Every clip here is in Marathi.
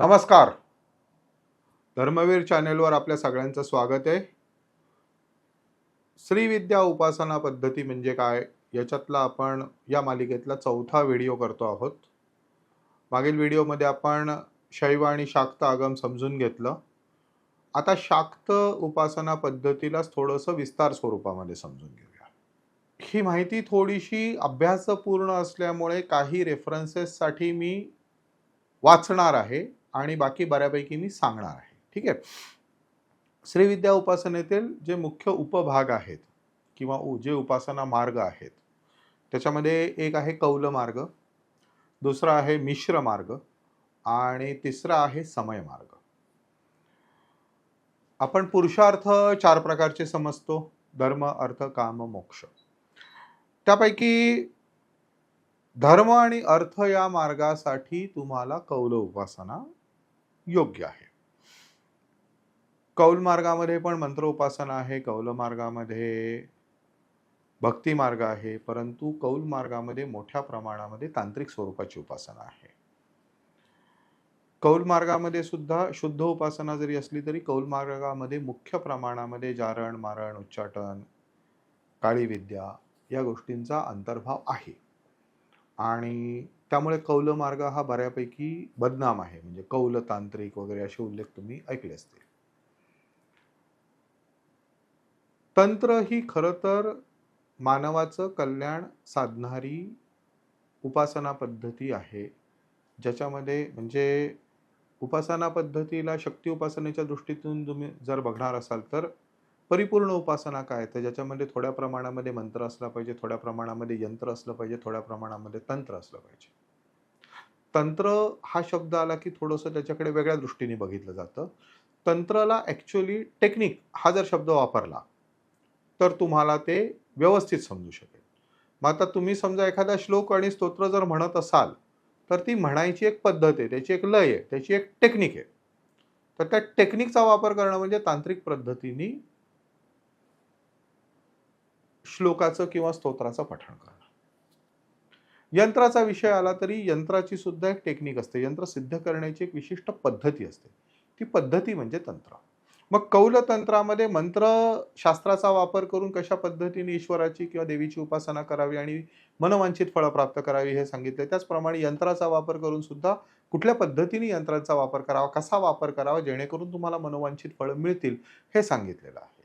नमस्कार. धर्मवीर चॅनेलवर आपल्या सगळ्यांचं स्वागत आहे. श्रीविद्या उपासना पद्धती म्हणजे काय? याच्यातला आपण या मालिकेतला चौथा व्हिडिओ करतो आहोत. मागील व्हिडिओमध्ये आपण शैव आणि शाक्त आगम समजून घेतलं. आता शाक्त उपासना पद्धतीलाच थोडंसं विस्तार स्वरूपामध्ये समजून घेऊया. ही माहिती थोडीशी अभ्यासपूर्ण असल्यामुळे काही रेफरन्सेससाठी मी वाचणार आहे. आणि बाकी बऱ्यापैकी मी सांगणार आहे. ठीक आहे? श्रीविद्या उपासनेतील जे मुख्य उपभाग आहेत किंवा जे उपासना मार्ग आहेत त्याच्यामध्ये एक आहे कौल मार्ग दुसरा आहे मिश्र मार्ग आणि तिसरा आहे समय मार्ग. आपण पुरुषार्थ चार प्रकारचे समजतो धर्म अर्थ काम मोक्ष. त्यापैकी धर्म आणि अर्थ या मार्गासाठी तुम्हाला कौल उपासना योग्य आहे. कौल मार्गामध्ये पण मंत्र उपासना आहे कौल मार्गामध्ये भक्ती मार्ग आहे परंतु कौल मार्गामध्ये मोठ्या प्रमाणामध्ये तांत्रिक स्वरूपाची उपासना आहे. कौल मार्गामध्ये सुद्धा शुद्ध उपासना जरी असली तरी कौल मार्गामध्ये मुख्य प्रमाणामध्ये जारण मारण उच्चाटन काळी विद्या या गोष्टींचा अंतर्भाव आहे. आणि त्यामुळे कौल मार्ग हा बऱ्यापैकी बदनाम आहे. म्हणजे कौल तांत्रिक वगैरे असे उल्लेख तुम्ही ऐकले असतील. तंत्र ही खरं तर मानवाचं कल्याण साधणारी उपासना पद्धती आहे. ज्याच्यामध्ये म्हणजे उपासना पद्धतीला शक्ती उपासनेच्या दृष्टीतून तुम्ही जर बघणार असाल तर परिपूर्ण उपासना काय? तर ज्याच्यामध्ये थोड्या प्रमाणामध्ये मंत्र असला पाहिजे थोड्या प्रमाणामध्ये यंत्र असलं पाहिजे थोड्या प्रमाणामध्ये तंत्र असलं पाहिजे. तंत्र हा शब्द आला की थोडंसं त्याच्याकडे वेगळ्या दृष्टीने बघितलं जातं. तंत्राला ॲक्च्युली टेक्निक हा जर शब्द वापरला तर तुम्हाला ते व्यवस्थित समजू शकेल. मग आता तुम्ही समजा एखादा श्लोक आणि स्तोत्र जर म्हणत असाल तर ती म्हणायची एक पद्धत आहे त्याची एक लय आहे त्याची एक टेक्निक आहे. तर त्या टेक्निकचा वापर करणं म्हणजे तांत्रिक पद्धतीने श्लोकाचं किंवा स्तोत्राचं पठण करणं. यंत्राचा विषय आला तरी यंत्राची सुद्धा एक टेक्निक असते. यंत्र सिद्ध करण्याची एक विशिष्ट पद्धती असते. ती पद्धती म्हणजे तंत्र. मग कौल तंत्रामध्ये मंत्र शास्त्राचा वापर करून कशा पद्धतीने ईश्वराची किंवा देवीची उपासना करावी आणि मनवांछित फळं प्राप्त करावी हे सांगितले. त्याचप्रमाणे यंत्राचा वापर करून सुद्धा कुठल्या पद्धतीने यंत्राचा वापर करावा कसा वापर करावा जेणेकरून तुम्हाला मनोवांछित फळं मिळतील हे सांगितलेलं आहे.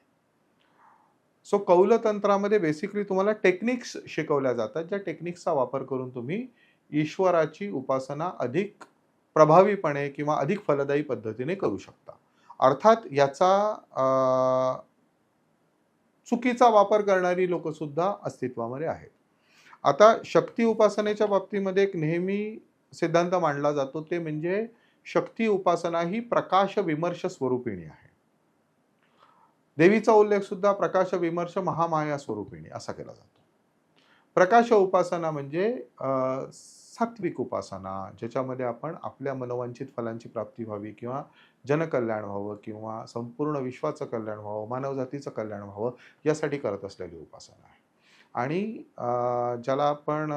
सो कौलतंत्रामध्ये बेसिकली तुम्हाला टेक्निक्स शिकवल्या जातात ज्या टेक्निक्सचा वापर करून तुम्ही ईश्वराची उपासना अधिक प्रभावीपणे किंवा अधिक फलदायी पद्धतीने करू शकता. अर्थात याचा चुकीचा वापर करणारी लोक सुद्धा अस्तित्वामध्ये आहेत. आता शक्ती उपासनेच्या बाबतीमध्ये एक नेहमी सिद्धांत मांडला जातो ते म्हणजे शक्ती उपासना ही प्रकाश विमर्श स्वरूपिणी आहे. देवीचा उल्लेख सुद्धा प्रकाश विमर्श महामाया स्वरूपिणी असा केला जातो. प्रकाश उपासना म्हणजे सात्विक उपासना ज्याच्यामध्ये आपण आपल्या मनोवांछित फलांची प्राप्ती व्हावी किंवा जनकल्याण व्हावं किंवा संपूर्ण विश्वाचं कल्याण व्हावं मानवजातीचं कल्याण व्हावं यासाठी करत असलेली उपासना आहे. आणि ज्याला आपण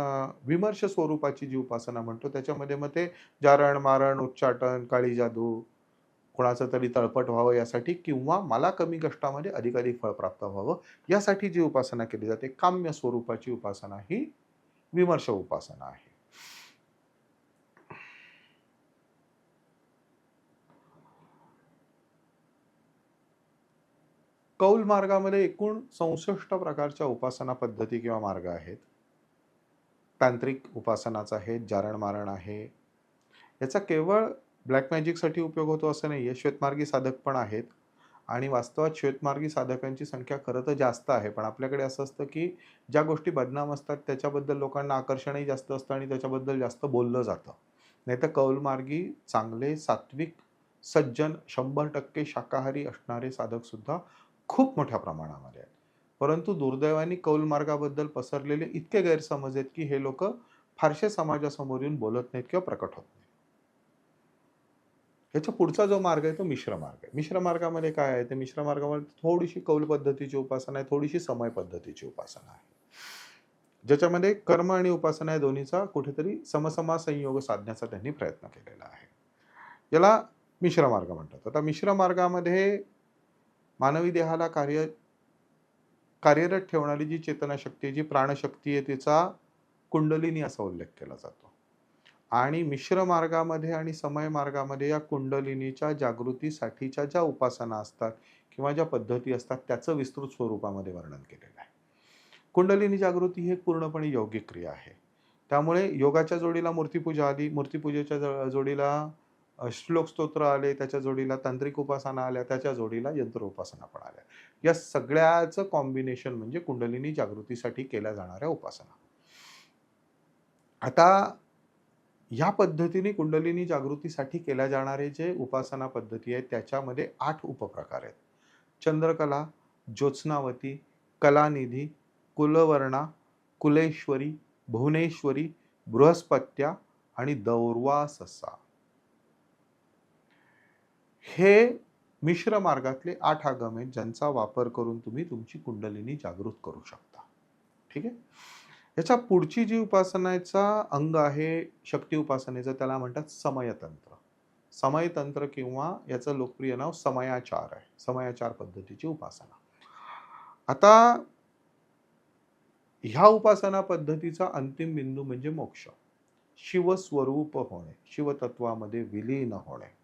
विमर्श स्वरूपाची जी उपासना म्हणतो त्याच्यामध्ये मग ते जारण मारण उच्चाटन काळी जादू कोणाचं तरी तळपट व्हावं यासाठी किंवा मला कमी कष्टामध्ये अधिकाधिक फळ प्राप्त व्हावं यासाठी जी उपासना केली जाते काम्य स्वरूपाची उपासना ही विमर्श उपासना आहे. कौल मार्गामध्ये एकूण चौसष्ट प्रकारच्या उपासना पद्धती किंवा मार्ग आहेत. तांत्रिक उपासनाच आहे जारण मारण आहे. याचा केवळ ब्लॅक मॅजिकसाठी उपयोग होतो असं नाही आहे श्वेतमार्गी साधक पण आहेत. आणि वास्तवात श्वेतमार्गी साधकांची संख्या खरं तर जास्त आहे. पण आपल्याकडे असं असतं की ज्या गोष्टी बदनाम असतात त्याच्याबद्दल लोकांना आकर्षणही जास्त असतं आणि त्याच्याबद्दल जास्त बोललं जातं. नाही तर कौलमार्गी चांगले सात्विक सज्जन शंभर टक्के शाकाहारी असणारे साधकसुद्धा खूप मोठ्या प्रमाणामध्ये आहेत. परंतु दुर्दैवाने कौलमार्गाबद्दल पसरलेले इतके गैरसमज आहेत की हे लोक फारसे समाजासमोर येऊन बोलत नाहीत किंवा प्रकट होत ह्याच्या पुढचा जो मार्ग आहे तो मिश्र मार्ग आहे. मिश्र मार्गामध्ये काय आहे? ते मिश्र मार्गामध्ये थोडीशी कौल पद्धतीची उपासना आहे थोडीशी समय पद्धतीची उपासना आहे. ज्याच्यामध्ये कर्म आणि उपासना या दोन्हीचा कुठेतरी समसमा संयोग साधण्याचा त्यांनी प्रयत्न केलेला आहे. याला मिश्र मार्ग म्हणतात. आता मिश्र मार्गामध्ये मानवी देहाला कार्य कार्यरत ठेवणारी जी चेतनाशक्ती आहे, जी प्राणशक्ती आहे तिचा कुंडलिनी असा उल्लेख केला जातो. आणि मिश्र मार्गामध्ये आणि समय मार्गामध्ये या कुंडलिनीच्या जागृतीसाठीच्या ज्या उपासना असतात किंवा ज्या पद्धती असतात त्याचं विस्तृत स्वरूपामध्ये वर्णन केलेलं आहे. कुंडलिनी जागृती ही पूर्णपणे योगिक क्रिया आहे. त्यामुळे योगाच्या जोडीला मूर्तीपूजा आली मूर्तीपूजेच्या जोडीला श्लोक स्तोत्र आले त्याच्या जोडीला तांत्रिक उपासना आल्या त्याच्या जोडीला यंत्र उपासना पण आल्या. या सगळ्याचं कॉम्बिनेशन म्हणजे कुंडलिनी जागृतीसाठी केल्या जाणाऱ्या उपासना. आता या पद्धतीने कुंडलिनी जागृतीसाठी केल्या जाणारे जे उपासना पद्धती आहेत त्याच्यामध्ये आठ उपप्रकार आहेत. चंद्रकला ज्योत्स्नावती कलानिधी कुलवर्णा कुलेश्वरी भुवनेश्वरी बृहस्पत्या आणि दौर्वाससा. हे मिश्र मार्गातले आठ आगम आहेत ज्यांचा वापर करून तुम्ही तुमची कुंडलिनी जागृत करू शकता. ठीक आहे? याच्या पुढची जी उपासनाचा अंग आहे शक्ती उपासनेचं त्याला म्हणतात समयतंत्र. समयतंत्र किंवा याचं लोकप्रिय नाव समयाचार आहे. समयाचार पद्धतीची उपासना. आता ह्या उपासना पद्धतीचा अंतिम बिंदू म्हणजे मोक्ष. शिवस्वरूप होणे शिवतत्वामध्ये विलीन होणे.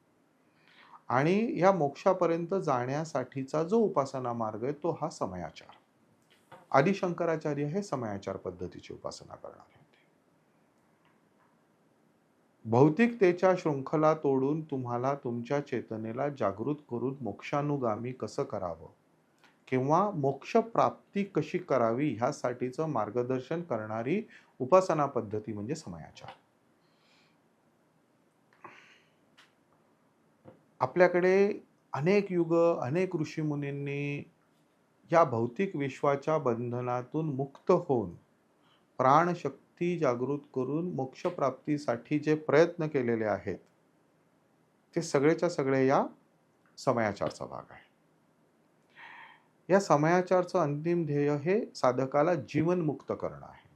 आणि या मोक्षापर्यंत जाण्यासाठीचा जो उपासना मार्ग आहे तो हा समयाचार. आदिशंकराचार्य हे समयाचार पद्धतीची उपासना करणारे होते भौतिकतेच्या शृंखला तोडून तुम्हाला तुमच्या चेतनेला जागृत करून मोक्षानुगामी कसं करावं? किंवा मोक्षप्राप्ती कशी करावी? ह्यासाठीचं मार्गदर्शन करणारी उपासना पद्धती म्हणजे समयाचार आपल्याकडे अनेक युग अनेक ऋषीमुनींनी या भौतिक विश्वाच्या बंधनातून मुक्त होऊन प्राणशक्ती जागृत करून मोक्षप्राप्तीसाठी जे प्रयत्न केलेले आहेत ते सगळेच्या सगळे या समयाचारचा भाग आहे. या समयाचारचं अंतिम ध्येय हे साधकाला जीवनमुक्त करणं आहे.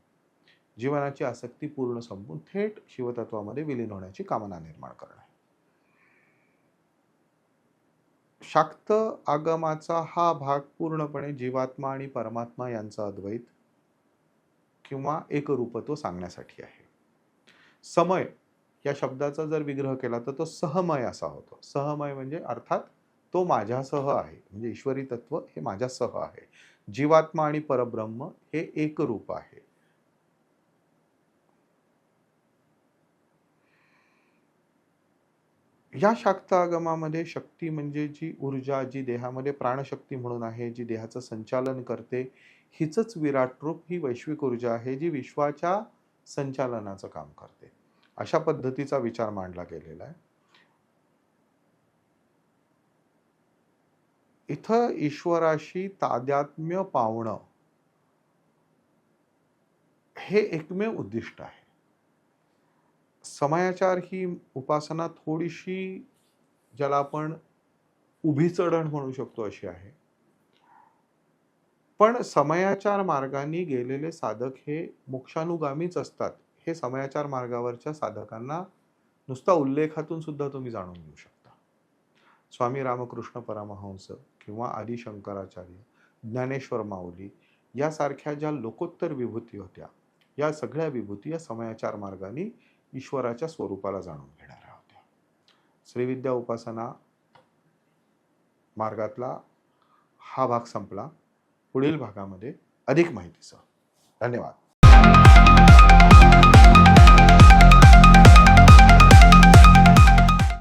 जीवनाची आसक्ती पूर्ण संपून थेट शिवतत्वामध्ये विलीन होण्याची कामना निर्माण करणं आहे. शाक्त आगमाचा हा भाग पूर्णपणे जीवात्मा आणि परमात्मा यांचा अद्वैत किंवा एकरूपत्व सांगण्यासाठी आहे. समय या शब्दाचा जर विग्रह केला तर तो सहमय असा होतो. सहमय म्हणजे अर्थात तो माझ्यासह आहे. म्हणजे ईश्वरी तत्व हे माझ्यासह आहे. जीवात्मा आणि परब्रह्म हे एकरूप आहे. या शाक्त आगमामध्ये शक्ती म्हणजे जी ऊर्जा जी देहामध्ये प्राणशक्ती म्हणून आहे जी देहाचं संचालन करते हिचंच विराट रूप ही वैश्विक ऊर्जा आहे जी विश्वाच्या संचालनाचं काम करते. अशा पद्धतीचा विचार मांडला गेलेला आहे. इथं ईश्वराशी तादात्म्य पावणं हे एकमेव उद्दिष्ट आहे. समयाचार ही उपासना थोडीशी ज्याला आपण उभी चढण म्हणू शकतो अशी आहे. पण समयाचार मार्गाने गेलेले साधक हे मोक्षानुगामीच असतात. हे समयाचार मार्गावरच्या साधकांना नुसता उल्लेखातून सुद्धा तुम्ही जाणून घेऊ शकता. स्वामी रामकृष्ण परमहंस किंवा आदिशंकराचार्य ज्ञानेश्वर माऊली यासारख्या ज्या लोकोत्तर विभूती होत्या या सगळ्या विभूती या समयाचार मार्गाने ईश्वराच्या स्वरूपाला जाणून घेणाऱ्या होत्या. श्रीविद्या उपासना मार्गातला हा भाग संपला. पुढील भागामध्ये अधिक माहितीसह. धन्यवाद.